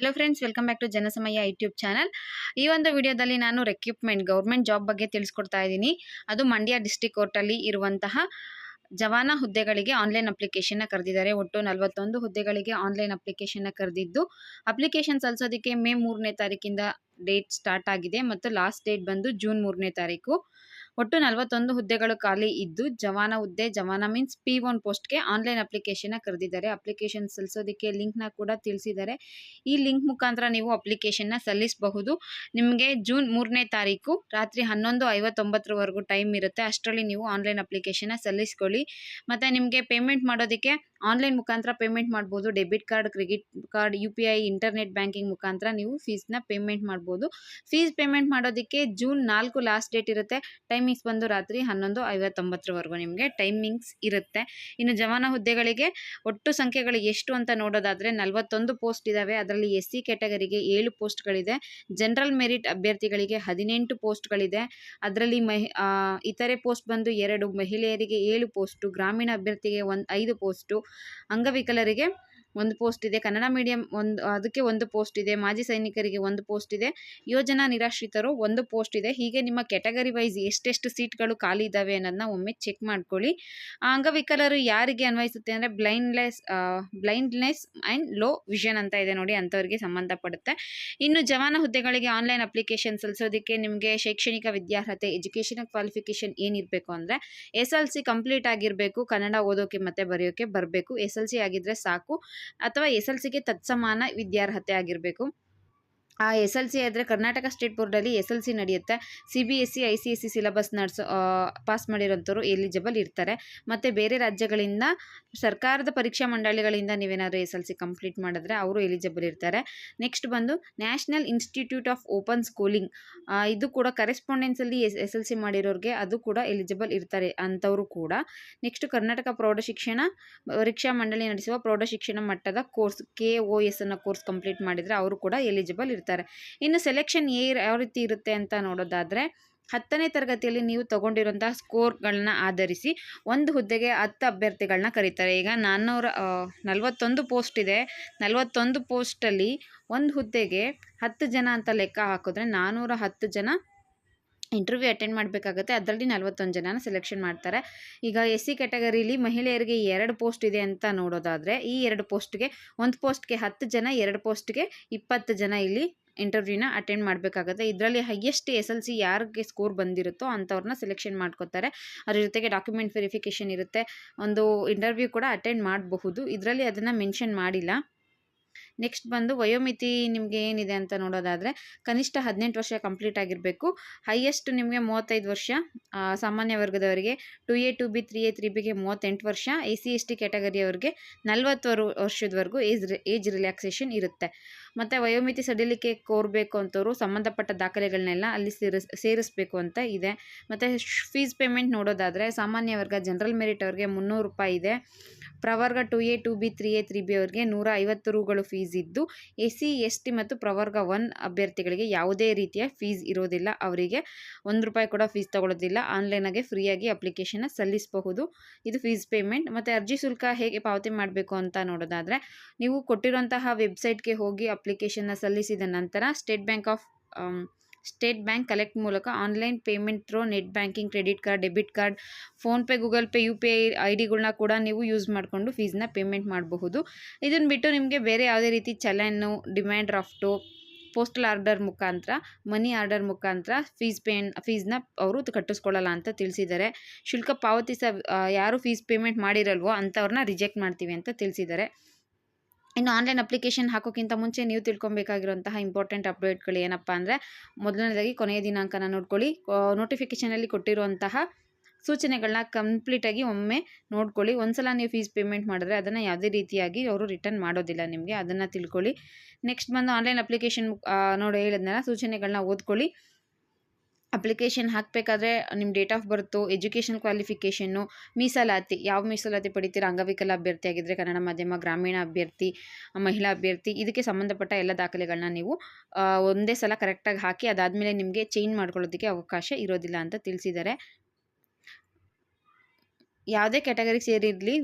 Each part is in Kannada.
Hello friends welcome back to Janasamaya YouTube channel ಈ ಒಂದು ವಿಡಿಯೋದಲ್ಲಿ ನಾನು ರೆಕ್ಯೂಪ್ಮೆಂಟ್ ಗೌರ್ಮೆಂಟ್ ಜಾಬ್ ಬಗ್ಗೆ ತಿಳಿಸ್ಕೊಡ್ತಾ ಇದ್ದೀನಿ. ಅದು ಮಂಡ್ಯ ಡಿಸ್ಟಿಕ್ ಕೋರ್ಟಲ್ಲಿ ಇರುವಂತಹ ಜವಾನ ಹುದ್ದೆಗಳಿಗೆ ಆನ್ಲೈನ್ ಅಪ್ಲಿಕೇಶನ್ನ ಕರೆದಿದ್ದಾರೆ. ಒಟ್ಟು ನಲವತ್ತೊಂದು ಹುದ್ದೆಗಳಿಗೆ ಆನ್ಲೈನ್ ಅಪ್ಲಿಕೇಶನ್ನ ಕರೆದಿದ್ದು. ಅಪ್ಲಿಕೇಶನ್ ಸಲ್ಲಿಸೋದಕ್ಕೆ ಮೇ ಮೂರನೇ ತಾರೀಕಿಂದ ಡೇಟ್ ಸ್ಟಾರ್ಟ್ ಆಗಿದೆ ಮತ್ತು ಲಾಸ್ಟ್ ಡೇಟ್ ಬಂದು ಜೂನ್ ಮೂರನೇ ತಾರೀಕು. ಒಟ್ಟು ನಲವತ್ತೊಂದು ಹುದ್ದೆಗಳು ಖಾಲಿ ಇದ್ದು ಜವಾನ ಹುದ್ದೆ, ಜವಾನ ಮೀನ್ಸ್ ಪಿ ಒನ್ ಪೋಸ್ಟ್ಗೆ ಆನ್ಲೈನ್ ಅಪ್ಲಿಕೇಶನ್ನ ಕರೆದಿದ್ದಾರೆ. ಅಪ್ಲಿಕೇಶನ್ ಸಲ್ಲಿಸೋದಕ್ಕೆ ಲಿಂಕ್ನ ಕೂಡ ತಿಳಿಸಿದ್ದಾರೆ. ಈ ಲಿಂಕ್ ಮುಖಾಂತರ ನೀವು ಅಪ್ಲಿಕೇಶನ್ನ ಸಲ್ಲಿಸಬಹುದು. ನಿಮಗೆ ಜೂನ್ ಮೂರನೇ ತಾರೀಕು ರಾತ್ರಿ ಹನ್ನೊಂದು ಐವತ್ತೊಂಬತ್ತರವರೆಗೂ ಟೈಮ್ ಇರುತ್ತೆ. ಅಷ್ಟರಲ್ಲಿ ನೀವು ಆನ್ಲೈನ್ ಅಪ್ಲಿಕೇಶನ್ನ ಸಲ್ಲಿಸ್ಕೊಳ್ಳಿ. ಮತ್ತು ನಿಮಗೆ ಪೇಮೆಂಟ್ ಮಾಡೋದಕ್ಕೆ ಆನ್ಲೈನ್ ಮುಖಾಂತರ ಪೇಮೆಂಟ್ ಮಾಡ್ಬೋದು. Debit card, credit card, U P I, internet banking ಮುಖಾಂತರ ನೀವು ಫೀಸ್ನ ಪೇಮೆಂಟ್ ಮಾಡ್ಬೋದು. ಫೀಸ್ ಪೇಮೆಂಟ್ ಮಾಡೋದಕ್ಕೆ ಜೂನ್ ನಾಲ್ಕು ಲಾಸ್ಟ್ ಡೇಟ್ ಇರುತ್ತೆ. ಟೈಮಿಂಗ್ಸ್ ಬಂದು ರಾತ್ರಿ ಹನ್ನೊಂದು ಐವತ್ತೊಂಬತ್ತರವರೆಗೂ ನಿಮಗೆ ಟೈಮಿಂಗ್ಸ್ ಇರುತ್ತೆ. ಇನ್ನು ಜವಾನ ಹುದ್ದೆಗಳಿಗೆ ಒಟ್ಟು ಸಂಖ್ಯೆಗಳು ಎಷ್ಟು ಅಂತ ನೋಡೋದಾದರೆ ನಲವತ್ತೊಂದು ಪೋಸ್ಟ್ ಇದ್ದಾವೆ ಅದರಲ್ಲಿ ಎಸ್ ಸಿ ಕ್ಯಾಟಗರಿಗೆ ಏಳು ಪೋಸ್ಟ್ಗಳಿದೆ ಜನರಲ್ ಮೆರಿಟ್ ಅಭ್ಯರ್ಥಿಗಳಿಗೆ ಹದಿನೆಂಟು ಪೋಸ್ಟ್ಗಳಿದೆ ಅದರಲ್ಲಿ ಮಹಿ ಇತರೆ ಪೋಸ್ಟ್ ಬಂದು ಎರಡು, ಮಹಿಳೆಯರಿಗೆ ಏಳು ಪೋಸ್ಟು ಗ್ರಾಮೀಣ ಅಭ್ಯರ್ಥಿಗೆ ಒಂದು, ಐದು ಪೋಸ್ಟು ಅಂಗವಿಕಲರಿಗೆ ಒಂದು ಪೋಸ್ಟ್ ಇದೆ. ಕನ್ನಡ ಮೀಡಿಯಂ ಒಂದು, ಅದಕ್ಕೆ ಒಂದು ಪೋಸ್ಟ್ ಇದೆ. ಮಾಜಿ ಸೈನಿಕರಿಗೆ ಒಂದು ಪೋಸ್ಟ್ ಇದೆ. ಯೋಜನಾ ನಿರಾಶ್ರಿತರು ಒಂದು ಪೋಸ್ಟ್ ಇದೆ. ಹೀಗೆ ನಿಮ್ಮ ಕ್ಯಾಟಗರಿ ವೈಸ್ ಎಷ್ಟೆಷ್ಟು ಸೀಟ್ಗಳು ಖಾಲಿ ಇದ್ದಾವೆ ಅನ್ನೋದನ್ನ ಒಮ್ಮೆ ಚೆಕ್ ಮಾಡ್ಕೊಳ್ಳಿ. ಅಂಗವಿಕಲರು ಯಾರಿಗೆ ಅನ್ವಯಿಸುತ್ತೆ ಅಂದರೆ blindless blindness and low vision ಅಂತ ಇದೆ ನೋಡಿ, ಅಂಥವ್ರಿಗೆ ಸಂಬಂಧಪಡುತ್ತೆ. ಇನ್ನು ಜವಾನ ಹುದ್ದೆಗಳಿಗೆ ಆನ್ಲೈನ್ ಅಪ್ಲಿಕೇಶನ್ ಸಲ್ಲಿಸೋದಕ್ಕೆ ನಿಮಗೆ ಶೈಕ್ಷಣಿಕ ವಿದ್ಯಾರ್ಹತೆ ಎಜುಕೇಷನ್ ಕ್ವಾಲಿಫಿಕೇಷನ್ ಏನಿರಬೇಕು ಅಂದರೆ ಎಸ್ ಎಲ್ ಸಿ ಕಂಪ್ಲೀಟ್ ಆಗಿರಬೇಕು. ಕನ್ನಡ ಓದೋಕೆ ಮತ್ತೆ ಬರೆಯೋಕೆ ಬರಬೇಕು. ಎಸ್ ಎಲ್ ಸಿ ಆಗಿದ್ದರೆ ಸಾಕು. ಅಥವಾ ಎಸ್ ಎಲ್ ಸಿಗೆ ತತ್ಸಮಾನ ವಿದ್ಯಾರ್ಹತೆ ಆಗಿರಬೇಕು. ಆ ಎಸ್ ಎಲ್ ಸಿ ಆದರೆ ಕರ್ನಾಟಕ ಸ್ಟೇಟ್ ಬೋರ್ಡಲ್ಲಿ ಎಸ್ ಎಲ್ ಸಿ ನಡೆಯುತ್ತೆ. C B S C I C S C syllabus ನಡೆಸೋ ಪಾಸ್ ಮಾಡಿರೋಂಥವ್ರು ಎಲಿಜಿಬಲ್ ಇರ್ತಾರೆ. ಮತ್ತು ಬೇರೆ ರಾಜ್ಯಗಳಿಂದ ಸರ್ಕಾರದ ಪರೀಕ್ಷಾ ಮಂಡಳಿಗಳಿಂದ ನೀವೇನಾದರೂ ಎಸ್ ಎಲ್ ಸಿ ಕಂಪ್ಲೀಟ್ ಮಾಡಿದ್ರೆ ಅವರು ಎಲಿಜಿಬಲ್ ಇರ್ತಾರೆ. ನೆಕ್ಸ್ಟ್ ಬಂದು national institute of open schooling. ಇದು ಕೂಡ ಕರೆಸ್ಪಾಂಡೆನ್ಸಲ್ಲಿ ಎಸ್ ಎಸ್ ಎಲ್ ಸಿ ಮಾಡಿರೋರಿಗೆ ಅದು ಕೂಡ ಎಲಿಜಿಬಲ್ ಇರ್ತಾರೆ ಅಂಥವರು ಕೂಡ. ನೆಕ್ಸ್ಟ್ ಕರ್ನಾಟಕ ಪ್ರೌಢಶಿಕ್ಷಣ, ಪರೀಕ್ಷಾ ಮಂಡಳಿ ನಡೆಸುವ ಪ್ರೌಢಶಿಕ್ಷಣ ಮಟ್ಟದ ಕೋರ್ಸ್, ಕೆ ಒ ಎಸ್ ಅನ್ನೋ ಕೋರ್ಸ್ ಕಂಪ್ಲೀಟ್ ಮಾಡಿದರೆ ಅವರು ಕೂಡ ಎಲಿಜಿಬಲ್ ಇರ್ತಾರೆ. ಇನ್ನು ಸೆಲೆಕ್ಷನ್ ಏ ಯಾವ ರೀತಿ ಇರುತ್ತೆ ಅಂತ ನೋಡೋದಾದರೆ, ಹತ್ತನೇ ತರಗತಿಯಲ್ಲಿ ನೀವು ತಗೊಂಡಿರೋಂತಹ ಸ್ಕೋರ್ಗಳನ್ನ ಆಧರಿಸಿ ಒಂದು ಹುದ್ದೆಗೆ ಹತ್ತು ಅಭ್ಯರ್ಥಿಗಳನ್ನ ಕರೀತಾರೆ. ಈಗ ನಾನ್ನೂರ ನಲವತ್ತೊಂದು ಪೋಸ್ಟ್ ಇದೆ. ನಲವತ್ತೊಂದು ಪೋಸ್ಟಲ್ಲಿ ಒಂದು ಹುದ್ದೆಗೆ ಹತ್ತು ಜನ ಅಂತ ಲೆಕ್ಕ ಹಾಕಿದ್ರೆ ನಾನ್ನೂರ ಹತ್ತು ಜನ ಇಂಟರ್ವ್ಯೂ ಅಟೆಂಡ್ ಮಾಡಬೇಕಾಗುತ್ತೆ. ಅದರಲ್ಲಿ ನಲ್ವತ್ತೊಂದು ಜನನ ಸೆಲೆಕ್ಷನ್ ಮಾಡ್ತಾರೆ. ಈಗ ಎಸ್ ಸಿ ಕ್ಯಾಟಗರಿಲಿ ಮಹಿಳೆಯರಿಗೆ ಎರಡು ಪೋಸ್ಟ್ ಇದೆ ಅಂತ ನೋಡೋದಾದರೆ, ಈ ಎರಡು ಪೋಸ್ಟ್ಗೆ ಒಂದು ಪೋಸ್ಟ್ಗೆ ಹತ್ತು ಜನ, ಎರಡು ಪೋಸ್ಟ್ಗೆ ಇಪ್ಪತ್ತು ಜನ ಇಲ್ಲಿ ಇಂಟರ್ವ್ಯೂನ ಅಟೆಂಡ್ ಮಾಡಬೇಕಾಗುತ್ತೆ. ಇದರಲ್ಲಿ ಹೈಯೆಸ್ಟ್ ಎಸ್ ಎಲ್ ಸಿ ಯಾರಿಗೆ ಸ್ಕೋರ್ ಬಂದಿರುತ್ತೋ ಅಂಥವ್ರನ್ನ ಸೆಲೆಕ್ಷನ್ ಮಾಡ್ಕೋತಾರೆ. ಅದ್ರ ಜೊತೆಗೆ ಡಾಕ್ಯುಮೆಂಟ್ ವೆರಿಫಿಕೇಷನ್ ಇರುತ್ತೆ. ಒಂದು ಇಂಟರ್ವ್ಯೂ ಕೂಡ ಅಟೆಂಡ್ ಮಾಡಬಹುದು. ಇದರಲ್ಲಿ ಅದನ್ನು ಮೆನ್ಷನ್ ಮಾಡಿಲ್ಲ. ನೆಕ್ಸ್ಟ್ ಬಂದು ವಯೋಮಿತಿ ನಿಮಗೆ ಏನಿದೆ ಅಂತ ನೋಡೋದಾದರೆ, ಕನಿಷ್ಠ ಹದಿನೆಂಟು ವರ್ಷ ಕಂಪ್ಲೀಟ್ ಆಗಿರಬೇಕು. ಹೈಯೆಸ್ಟ್ ನಿಮಗೆ ಮೂವತ್ತೈದು ವರ್ಷ. ಸಾಮಾನ್ಯ ವರ್ಗದವರಿಗೆ two A two B three A three ಬಿಗೆ ಮೂವತ್ತೆಂಟು ವರ್ಷ. ಎ ಸಿ ಎಸ್ ಟಿ ಕ್ಯಾಟಗರಿಯವರಿಗೆ ನಲ್ವತ್ತು ವರ್ಷದವರೆಗೂ ಏಜ್ ಏಜ್ ರಿಲ್ಯಾಕ್ಸೇಷನ್ ಇರುತ್ತೆ. ಮತ್ತು ವಯೋಮಿತಿ ಸಡಿಲಿಕೆ ಕೋರಬೇಕು ಅಂತವರು ಸಂಬಂಧಪಟ್ಟ ದಾಖಲೆಗಳನ್ನೆಲ್ಲ ಅಲ್ಲಿ ಸೇರಿಸ್, ಸೇರಿಸ್ಬೇಕು ಅಂತ ಇದೆ. ಮತ್ತು ಫೀಸ್ ಪೇಮೆಂಟ್ ನೋಡೋದಾದರೆ, ಸಾಮಾನ್ಯ ವರ್ಗ ಜನರಲ್ ಮೆರಿಟ್ ಅವ್ರಿಗೆ ಮುನ್ನೂರು ರೂಪಾಯಿ ಇದೆ. ಪ್ರವರ್ಗ two A, two B, three A, three B ಅವರಿಗೆ ನೂರ ಐವತ್ತು ರೂಗಳು ಫೀಸ್ ಇದ್ದು, ಎಸ್ ಸಿ, ಎಸ್ ಟಿ ಮತ್ತು ಪ್ರವರ್ಗ ಒನ್ ಅಭ್ಯರ್ಥಿಗಳಿಗೆ ಯಾವುದೇ ರೀತಿಯ ಫೀಸ್ ಇರೋದಿಲ್ಲ. ಅವರಿಗೆ ಒಂದು ರೂಪಾಯಿ ಕೂಡ ಫೀಸ್ ತಗೊಳ್ಳೋದಿಲ್ಲ ಆನ್ಲೈನಾಗೆ ಫ್ರೀಯಾಗಿ ಅಪ್ಲಿಕೇಶನ್ನ ಸಲ್ಲಿಸಬಹುದು. ಇದು ಫೀಸ್ ಪೇಮೆಂಟ್ ಮತ್ತು ಅರ್ಜಿ ಶುಲ್ಕ ಹೇಗೆ ಪಾವತಿ ಮಾಡಬೇಕು ಅಂತ ನೋಡೋದಾದರೆ, ನೀವು ಕೊಟ್ಟಿರುವಂತಹ ವೆಬ್ಸೈಟ್ಗೆ ಹೋಗಿ ಅಪ್ಲಿಕೇಶನ್ನ ಸಲ್ಲಿಸಿದ ನಂತರ State Bank of State Bank collect ಮೂಲಕ online payment through net banking, credit card, debit card PhonePe Google Pay, U P I I ಡಿಗಳನ್ನ ಕೂಡ ನೀವು ಯೂಸ್ ಮಾಡಿಕೊಂಡು ಫೀಸ್ನ ಪೇಮೆಂಟ್ ಮಾಡಬಹುದು. ಇದನ್ನು ಬಿಟ್ಟು ನಿಮಗೆ ಬೇರೆ ಯಾವುದೇ ರೀತಿ ಚಲನ್ನು, ಡಿಮ್ಯಾಂಡ್ ಡ್ರಾಫ್ಟು ಪೋಸ್ಟಲ್ ಆರ್ಡರ್ ಮುಖಾಂತರ, ಮನಿ ಆರ್ಡರ್ ಮುಖಾಂತರ ಫೀಸ್ ಪೇ, ಫೀಸ್ನ ಅವರು ಕಟ್ಟಿಸ್ಕೊಳ್ಳಲ್ಲ ಅಂತ ತಿಳಿಸಿದ್ದಾರೆ. ಶುಲ್ಕ ಪಾವತಿಸ, ಯಾರು ಫೀಸ್ ಪೇಮೆಂಟ್ ಮಾಡಿರಲ್ವೋ ಅಂಥವ್ರನ್ನ ರಿಜೆಕ್ಟ್ ಮಾಡ್ತೀವಿ ಅಂತ ತಿಳಿಸಿದ್ದಾರೆ. ಇನ್ನು ಆನ್ಲೈನ್ ಅಪ್ಲಿಕೇಶನ್ ಹಾಕೋಕ್ಕಿಂತ ಮುಂಚೆ ನೀವು ತಿಳ್ಕೊಬೇಕಾಗಿರುವಂತಹ ಇಂಪಾರ್ಟೆಂಟ್ ಅಪ್ಡೇಟ್ಗಳು ಏನಪ್ಪ ಅಂದರೆ ಮೊದಲನೇದಾಗಿ ಕೊನೆಯ ದಿನಾಂಕನ ನೋಡ್ಕೊಳ್ಳಿ. ನೋಟಿಫಿಕೇಷನಲ್ಲಿ ಕೊಟ್ಟಿರುವಂತಹ ಸೂಚನೆಗಳನ್ನ ಕಂಪ್ಲೀಟಾಗಿ ಒಮ್ಮೆ ನೋಡ್ಕೊಳ್ಳಿ. ಒಂದ್ಸಲ ನೀವು ಫೀಸ್ ಪೇಮೆಂಟ್ ಮಾಡಿದ್ರೆ ಅದನ್ನು ಯಾವುದೇ ರೀತಿಯಾಗಿ ಅವರು ರಿಟರ್ನ್ ಮಾಡೋದಿಲ್ಲ ನಿಮಗೆ. ಅದನ್ನು ತಿಳ್ಕೊಳ್ಳಿ. ನೆಕ್ಸ್ಟ್ ಬಂದು ಆನ್ಲೈನ್ ಅಪ್ಲಿಕೇಶನ್ ನೋಡಿ ಹೇಳಿದ್ನಲ್ಲ ಸೂಚನೆಗಳನ್ನ ಓದ್ಕೊಳ್ಳಿ. ಅಪ್ಲಿಕೇಶನ್ ಹಾಕಬೇಕಾದ್ರೆ ನಿಮ್ಮ ಡೇಟ್ ಆಫ್ ಬರ್ತು, ಎಜುಕೇಷನ್ ಕ್ವಾಲಿಫಿಕೇಷನ್ನು, ಮೀಸಲಾತಿ, ಯಾವ ಮೀಸಲಾತಿ ಪಡಿತೀರ? ಅಂಗವಿಕಲ ಅಭ್ಯರ್ಥಿ ಆಗಿದ್ದರೆ ಕನ್ನಡ ಮಾಧ್ಯಮ, ಗ್ರಾಮೀಣ ಅಭ್ಯರ್ಥಿ, ಮಹಿಳಾ ಅಭ್ಯರ್ಥಿ, ಇದಕ್ಕೆ ಸಂಬಂಧಪಟ್ಟ ಎಲ್ಲ ದಾಖಲೆಗಳನ್ನ ನೀವು ಒಂದೇ ಸಲ ಕರೆಕ್ಟಾಗಿ ಹಾಕಿ ಅದಾದಮೇಲೆ ನಿಮಗೆ ಚೇಂಜ್ ಮಾಡ್ಕೊಳ್ಳೋದಕ್ಕೆ ಅವಕಾಶ ಇರೋದಿಲ್ಲ ಅಂತ ತಿಳಿಸಿದ್ದಾರೆ. ಯಾವುದೇ ಕ್ಯಾಟಗರಿಗೆ ಸೇರಿರಲಿ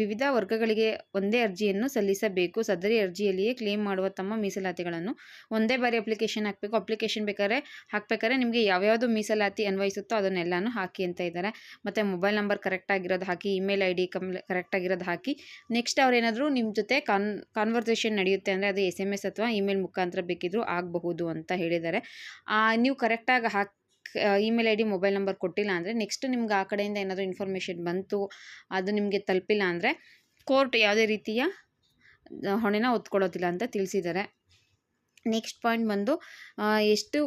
ವಿವಿಧ ವರ್ಗಗಳಿಗೆ ಒಂದೇ ಅರ್ಜಿಯನ್ನು ಸಲ್ಲಿಸಬೇಕು. ಸದರಿ ಅರ್ಜಿಯಲ್ಲಿಯೇ ಕ್ಲೇಮ್ ಮಾಡುವ ತಮ್ಮ ಮೀಸಲಾತಿಗಳನ್ನು ಒಂದೇ ಬಾರಿ ಅಪ್ಲಿಕೇಶನ್ ಹಾಕಬೇಕು. ಅಪ್ಲಿಕೇಶನ್ ಬೇಕಾದ್ರೆ ಹಾಕಬೇಕಾದ್ರೆ ನಿಮಗೆ ಯಾವ್ಯಾವುದು ಮೀಸಲಾತಿ ಅನ್ವಯಿಸುತ್ತೋ ಅದನ್ನೆಲ್ಲಾನು ಹಾಕಿ ಅಂತ ಇದ್ದಾರೆ. ಮತ್ತು ಮೊಬೈಲ್ ನಂಬರ್ ಕರೆಕ್ಟಾಗಿರೋದು ಹಾಕಿ, ಇಮೇಲ್ ಐ ಡಿ ಕಮ್ ಕರೆಕ್ಟಾಗಿರೋದು ಹಾಕಿ. ನೆಕ್ಸ್ಟ್ ಅವರೇನಾದರೂ ನಿಮ್ಮ ಜೊತೆ ಕಾನ್, ಕಾನ್ವರ್ಸೇಷನ್ ನಡೆಯುತ್ತೆ ಅಂದರೆ ಅದು ಎಸ್ ಎಂ ಎಸ್ ಅಥವಾ ಇಮೇಲ್ ಮುಖಾಂತರ ಬೇಕಿದ್ದರೂ ಆಗಬಹುದು ಅಂತ ಹೇಳಿದ್ದಾರೆ. ನೀವು ಕರೆಕ್ಟಾಗಿ ಹಾಕಿ email I D mobile number ಕೊಟ್ಟಿಲ್ಲ ಅಂದರೆ ನೆಕ್ಸ್ಟ್ ನಿಮ್ಗೆ ಆ ಕಡೆಯಿಂದ ಏನಾದರೂ ಇನ್ಫಾರ್ಮೇಷನ್ ಬಂತು, ಅದು ನಿಮಗೆ ತಲುಪಿಲ್ಲ ಅಂದರೆ ಕೋರ್ಟ್ ಯಾವುದೇ ರೀತಿಯ ಹೊಣೆನ ಒತ್ಕೊಳ್ಳೋದಿಲ್ಲ ಅಂತ ತಿಳಿಸಿದ್ದಾರೆ. ನೆಕ್ಸ್ಟ್ ಪಾಯಿಂಟ್ ಬಂದು ಎಷ್ಟು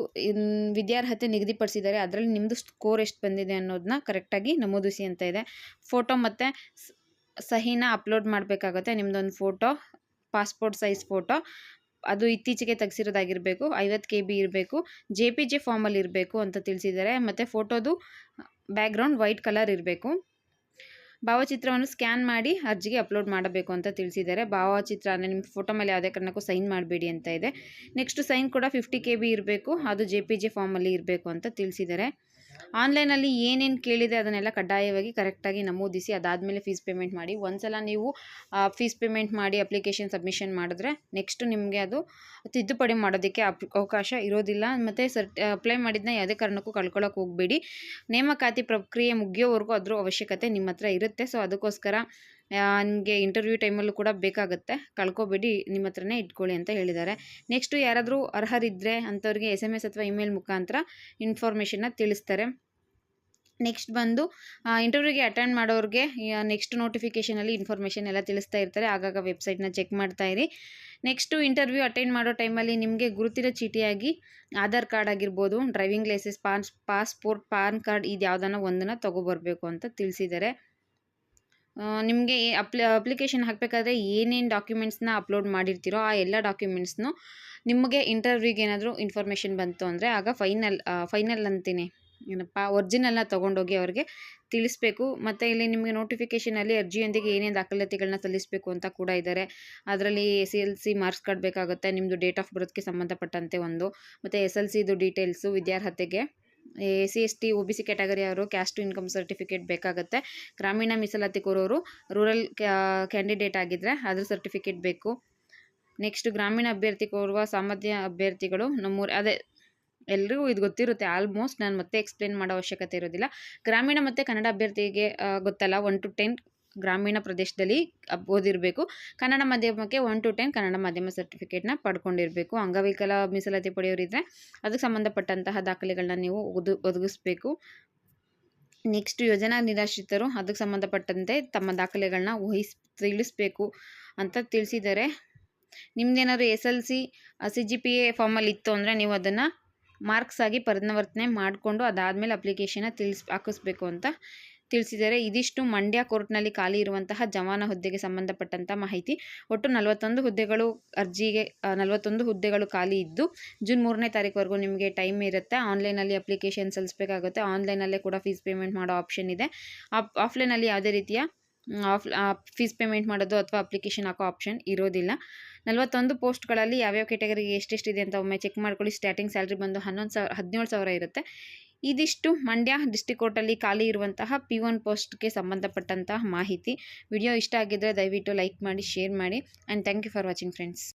ವಿದ್ಯಾರ್ಹತೆ ನಿಗದಿಪಡಿಸಿದ್ದಾರೆ, ಅದರಲ್ಲಿ ನಿಮ್ಮದು ಸ್ಕೋರ್ ಎಷ್ಟು ಬಂದಿದೆ ಅನ್ನೋದನ್ನ ಕರೆಕ್ಟಾಗಿ ನಮೂದಿಸಿ ಅಂತ ಇದೆ. ಫೋಟೋ ಮತ್ತು ಸಹಿನ ಅಪ್ಲೋಡ್ ಮಾಡಬೇಕಾಗುತ್ತೆ ನಿಮ್ಮದೊಂದು ಫೋಟೋ ಪಾಸ್ಪೋರ್ಟ್ ಸೈಜ್ ಫೋಟೋ ಅದು ಇತ್ತೀಚೆಗೆ ತೆಗೆಸಿರೋದಾಗಿರಬೇಕು, ಐವತ್ತು ಕೆ ಬಿ ಇರಬೇಕು, ಜೆ ಪಿ ಜೆ ಫಾರ್ಮಲ್ಲಿ ಇರಬೇಕು ಅಂತ ತಿಳಿಸಿದ್ದಾರೆ. ಮತ್ತು ಫೋಟೋದು ಬ್ಯಾಕ್ಗ್ರೌಂಡ್ ವೈಟ್ ಕಲರ್ ಇರಬೇಕು. ಭಾವಚಿತ್ರವನ್ನು ಸ್ಕ್ಯಾನ್ ಮಾಡಿ ಅರ್ಜಿಗೆ ಅಪ್ಲೋಡ್ ಮಾಡಬೇಕು ಅಂತ ತಿಳಿಸಿದ್ದಾರೆ. ಭಾವಚಿತ್ರ ಅಂದರೆ ನಿಮ್ಮ ಫೋಟೋ ಮೇಲೆ ಯಾವುದೇ ಕಾರಣಕ್ಕೂ ಸೈನ್ ಮಾಡಬೇಡಿ ಅಂತ ಇದೆ. ನೆಕ್ಸ್ಟ್ ಸೈನ್ ಕೂಡ ಫಿಫ್ಟಿ ಕೆ ಬಿ ಇರಬೇಕು, ಅದು ಜೆ ಪಿ ಜೆ ಫಾರ್ಮಲ್ಲಿ ಇರಬೇಕು ಅಂತ ತಿಳಿಸಿದ್ದಾರೆ. ಆನ್ಲೈನಲ್ಲಿ ಏನೇನು ಕೇಳಿದೆ ಅದನ್ನೆಲ್ಲ ಕಡ್ಡಾಯವಾಗಿ ಕರೆಕ್ಟಾಗಿ ನಮೂದಿಸಿ ಅದಾದಮೇಲೆ ಫೀಸ್ ಪೇಮೆಂಟ್ ಮಾಡಿ. ಒಂದ್ಸಲ ನೀವು ಫೀಸ್ ಪೇಮೆಂಟ್ ಮಾಡಿ ಅಪ್ಲಿಕೇಶನ್ ಸಬ್ಮಿಷನ್ ಮಾಡಿದ್ರೆ ನೆಕ್ಸ್ಟ್ ನಿಮಗೆ ಅದು ತಿದ್ದುಪಡಿ ಮಾಡೋದಕ್ಕೆ ಅವಕಾಶ ಇರೋದಿಲ್ಲ. ಮತ್ತು ಸರ್, ಅಪ್ಲೈ ಮಾಡಿದ್ನ ಯಾವುದೇ ಕಾರಣಕ್ಕೂ ಕಳ್ಕೊಳ್ಳೋಕೆ ಹೋಗಬೇಡಿ. ನೇಮಕಾತಿ ಪ್ರಕ್ರಿಯೆ ಮುಗಿಯೋವರೆಗೂ ಅದರ ಅವಶ್ಯಕತೆ ನಿಮ್ಮ ಇರುತ್ತೆ. ಸೊ, ಅದಕ್ಕೋಸ್ಕರ ನಿಮಗೆ ಇಂಟರ್ವ್ಯೂ ಟೈಮಲ್ಲೂ ಕೂಡ ಬೇಕಾಗುತ್ತೆ. ಕಳ್ಕೊಬೇಡಿ, ನಿಮ್ಮ ಹತ್ರನೇ ಇಟ್ಕೊಳ್ಳಿ ಅಂತ ಹೇಳಿದ್ದಾರೆ. ನೆಕ್ಸ್ಟು ಯಾರಾದರೂ ಅರ್ಹರಿದ್ದರೆ ಅಂಥವ್ರಿಗೆ ಎಸ್ ಎಂ ಎಸ್ ಅಥವಾ ಇಮೇಲ್ ಮುಖಾಂತರ ಇನ್ಫಾರ್ಮೇಷನ್ನ ತಿಳಿಸ್ತಾರೆ. ನೆಕ್ಸ್ಟ್ ಬಂದು ಇಂಟರ್ವ್ಯೂಗೆ ಅಟೆಂಡ್ ಮಾಡೋರಿಗೆ ನೆಕ್ಸ್ಟ್ ನೋಟಿಫಿಕೇಷನಲ್ಲಿ ಇನ್ಫಾರ್ಮೇಷನ್ ಎಲ್ಲ ತಿಳಿಸ್ತಾ ಇರ್ತಾರೆ. ಆಗಾಗ ವೆಬ್ಸೈಟ್ನ ಚೆಕ್ ಮಾಡ್ತಾ ಇರಿ. ನೆಕ್ಸ್ಟು ಇಂಟರ್ವ್ಯೂ ಅಟೆಂಡ್ ಮಾಡೋ ಟೈಮಲ್ಲಿ ನಿಮಗೆ ಗುರುತಿರೋ ಚೀಟಿಯಾಗಿ ಆಧಾರ್ ಕಾರ್ಡ್ ಆಗಿರ್ಬೋದು driving licence pass passport PAN card ಇದು ಯಾವುದನ್ನ ಒಂದನ್ನು ತೊಗೊಬರ್ಬೇಕು ಅಂತ ತಿಳಿಸಿದ್ದಾರೆ. ನಿಮಗೆ ಅಪ್ಲಿ ಅಪ್ಲಿಕೇಶನ್ ಹಾಕಬೇಕಾದ್ರೆ ಏನೇನು ಡಾಕ್ಯುಮೆಂಟ್ಸ್ನ ಅಪ್ಲೋಡ್ ಮಾಡಿರ್ತೀರೋ ಆ ಎಲ್ಲ ಡಾಕ್ಯುಮೆಂಟ್ಸ್ನು ನಿಮಗೆ ಇಂಟರ್ವ್ಯೂಗೆ ಏನಾದರೂ ಇನ್ಫಾರ್ಮೇಷನ್ ಬಂತು ಅಂದರೆ ಆಗ ಫೈನಲ್ ಫೈನಲ್ ಅಂತೀನಿ. ಏನಪ್ಪ ಒರ್ಜಿನಲ್ನ ತೊಗೊಂಡೋಗಿ ಅವ್ರಿಗೆ ತಿಳಿಸ್ಬೇಕು. ಮತ್ತು ಇಲ್ಲಿ ನಿಮಗೆ ನೋಟಿಫಿಕೇಷನಲ್ಲಿ ಅರ್ಜಿಯೊಂದಿಗೆ ಏನೇನು ದಾಖಲಾತಿಗಳನ್ನ ಸಲ್ಲಿಸಬೇಕು ಅಂತ ಕೂಡ ಇದ್ದಾರೆ ಅದರಲ್ಲಿ S L C marks card ಬೇಕಾಗುತ್ತೆ ನಿಮ್ಮದು ಡೇಟ್ ಆಫ್ ಬರ್ತ್ಗೆ ಸಂಬಂಧಪಟ್ಟಂತೆ ಒಂದು, ಮತ್ತು ಎಸ್ ಎಲ್ ಸಿದು details ವಿದ್ಯಾರ್ಹತೆಗೆ. A, C, S, T, O, B, C category ಅವರು ಕ್ಯಾಸ್ಟ್ ಇನ್ಕಮ್ ಸರ್ಟಿಫಿಕೇಟ್ ಬೇಕಾಗುತ್ತೆ. ಗ್ರಾಮೀಣ ಮೀಸಲಾತಿ ಕೋರೋರು ರೂರಲ್ ಕ್ಯಾಂಡಿಡೇಟ್ ಆಗಿದ್ದರೆ ಅದ್ರ ಸರ್ಟಿಫಿಕೇಟ್ ಬೇಕು. ನೆಕ್ಸ್ಟ್ ಗ್ರಾಮೀಣ ಅಭ್ಯರ್ಥಿ ಕೋರುವ ಸಾಮಾನ್ಯ ಅಭ್ಯರ್ಥಿಗಳು ನಮ್ಮೂರು, ಅದೇ ಎಲ್ರಿಗೂ ಇದು ಗೊತ್ತಿರುತ್ತೆ, ಆಲ್ಮೋಸ್ಟ್ ನಾನು ಮತ್ತೆ ಎಕ್ಸ್ಪ್ಲೇನ್ ಮಾಡೋ ಅವಶ್ಯಕತೆ ಇರೋದಿಲ್ಲ. ಗ್ರಾಮೀಣ ಮತ್ತು ಕನ್ನಡ ಅಭ್ಯರ್ಥಿಗೆ ಗೊತ್ತಲ್ಲ, ಒನ್ ಟು ಟೆನ್ ಗ್ರಾಮೀಣ ಪ್ರದೇಶದಲ್ಲಿ ಓದಿರಬೇಕು. ಕನ್ನಡ ಮಾಧ್ಯಮಕ್ಕೆ ಒನ್ ಟು ಟೆನ್ ಕನ್ನಡ ಮಾಧ್ಯಮ ಸರ್ಟಿಫಿಕೇಟ್ನ ಪಡ್ಕೊಂಡಿರಬೇಕು. ಅಂಗವಿಕಲ ಮೀಸಲಾತಿ ಪಡೆಯೋರಿದ್ರೆ ಅದಕ್ಕೆ ಸಂಬಂಧಪಟ್ಟಂತಹ ದಾಖಲೆಗಳನ್ನ ನೀವು ಒದು ಒದಗಿಸ್ಬೇಕು. ನೆಕ್ಸ್ಟ್ ಯೋಜನಾ ನಿರಾಶ್ರಿತರು ಅದಕ್ಕೆ ಸಂಬಂಧಪಟ್ಟಂತೆ ತಮ್ಮ ದಾಖಲೆಗಳನ್ನ ವಹಿಸ್, ತಿಳಿಸ್ಬೇಕು ಅಂತ ತಿಳಿಸಿದ್ದಾರೆ ನಿಮ್ದೇನಾದ್ರು S L C C G P A ಫಾರ್ಮಲ್ಲಿ ಇತ್ತು ಅಂದರೆ ನೀವು ಅದನ್ನು ಮಾರ್ಕ್ಸ್ ಆಗಿ ಪರಿವರ್ತನೆ ಮಾಡಿಕೊಂಡು ಅದಾದಮೇಲೆ ಅಪ್ಲಿಕೇಶನ್ನ ತಿಳಿಸ್, ಹಾಕಿಸ್ಬೇಕು ಅಂತ ತಿಳಿಸಿದ್ದಾರೆ ಇದಿಷ್ಟು ಮಂಡ್ಯ ಕೋರ್ಟ್ನಲ್ಲಿ ಖಾಲಿ ಇರುವಂತಹ ಜವಾನ ಹುದ್ದೆಗೆ ಸಂಬಂಧಪಟ್ಟಂಥ ಮಾಹಿತಿ. ಒಟ್ಟು ನಲವತ್ತೊಂದು ಹುದ್ದೆಗಳು ಅರ್ಜಿಗೆ ನಲವತ್ತೊಂದು ಹುದ್ದೆಗಳು ಖಾಲಿ ಇದ್ದು ಜೂನ್ ಮೂರನೇ ತಾರೀಕುವರೆಗೂ ನಿಮಗೆ ಟೈಮ್ ಇರುತ್ತೆ. ಆನ್ಲೈನಲ್ಲಿ ಅಪ್ಲಿಕೇಶನ್ ಸಲ್ಲಿಸಬೇಕಾಗುತ್ತೆ. ಆನ್ಲೈನಲ್ಲೇ ಕೂಡ ಫೀಸ್ ಪೇಮೆಂಟ್ ಮಾಡೋ ಆಪ್ಷನ್ ಇದೆ. ಆಫ್ ಆಫ್ಲೈನಲ್ಲಿ ಯಾವುದೇ ರೀತಿಯ ಆಫ್ ಫೀಸ್ ಪೇಮೆಂಟ್ ಮಾಡೋದು ಅಥವಾ ಅಪ್ಲಿಕೇಶನ್ ಹಾಕೋ ಆಪ್ಷನ್ ಇರೋದಿಲ್ಲ. ನಲವತ್ತೊಂದು ಪೋಸ್ಟ್ಗಳಲ್ಲಿ ಯಾವ್ಯಾವ ಕೆಟಗರಿಗೆ ಎಷ್ಟೆಷ್ಟಿದೆ ಅಂತ ಒಮ್ಮೆ ಚೆಕ್ ಮಾಡ್ಕೊಳ್ಳಿ. ಸ್ಟಾರ್ಟಿಂಗ್ ಸ್ಯಾಲ್ರಿ ಬಂದು ಹನ್ನೊಂದು ಸಾವಿರ, ಹದಿನೇಳು ಸಾವಿರ ಇರುತ್ತೆ. ಇದಿಷ್ಟು ಮಂಡ್ಯ ಡಿಸ್ಟಿಕ್ ಕೋರ್ಟಲ್ಲಿ ಖಾಲಿ ಇರುವಂತಹ ಪಿ ಒನ್ ಪೋಸ್ಟ್ಗೆ ಸಂಬಂಧಪಟ್ಟಂತಹ ಮಾಹಿತಿ. ವಿಡಿಯೋ ಇಷ್ಟ ಆಗಿದ್ದರೆ ದಯವಿಟ್ಟು ಲೈಕ್ ಮಾಡಿ ಶೇರ್ ಮಾಡಿ and thank you for watching friends